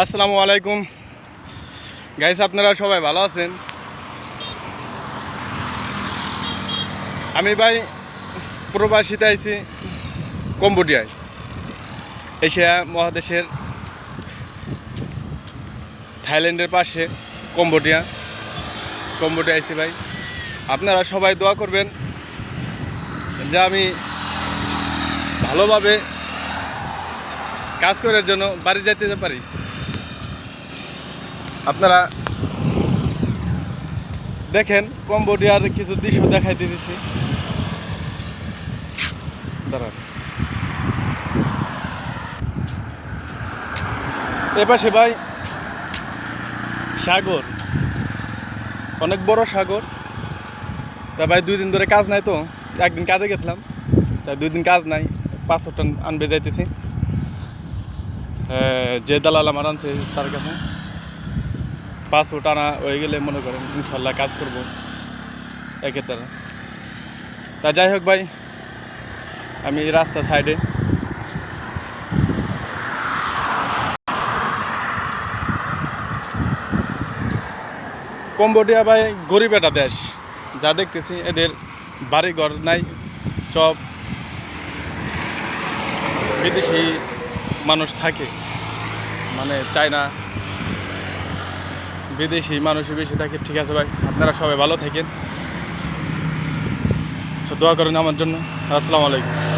আসসালামু আলাইকুম। গাইস আপনারা সবাই ভালো আছেন? আমি ভাই প্রবাসীতে আইছি কম্বোডিয়ায়, এশিয়া মহাদেশের থাইল্যান্ডের পাশে, কম্বোডিয়া। কম্বোডিয়া আইছি ভাই। আপনারা সবাই দোয়া করবেন যে আমি ভালোভাবে কাজ করার জন্য বাড়ি যাইতে পারি? আপনারা দেখেন, কম্বোডিয়ার কিছু দৃশ্য দেখাই দিতেছি। দাঁড়ান। এপাশে ভাই, সাগর। অনেক বড় সাগর। তা ভাই, দুই দিন ধরে কাজ নাই তো। একদিন কাজে গেছিলাম। তাই দুই দিন কাজ নাই। পাঁচশো টন আনবে যাইতেছি। যে দালাল আমার আনছে তার কাছে। পাসপোর্ট আনা হয়ে গেলে মনে করেন ইনশাল্লাহ কাজ করব। একের দ্বারা তা যাই হোক ভাই, আমি রাস্তা সাইডে। কম্বোডিয়া ভাই, গরিব একটা দেশ। যা দেখতেছি এদের বাড়ি ঘর নাই, সব বিদেশি মানুষ থাকে। মানে চায়না বিদেশি মানুষই বেশি থাকে। ঠিক আছে ভাই, আপনারা সবাই ভালো থাকেন। তো দোয়া করেন আমার জন্য। আসসালামু আলাইকুম।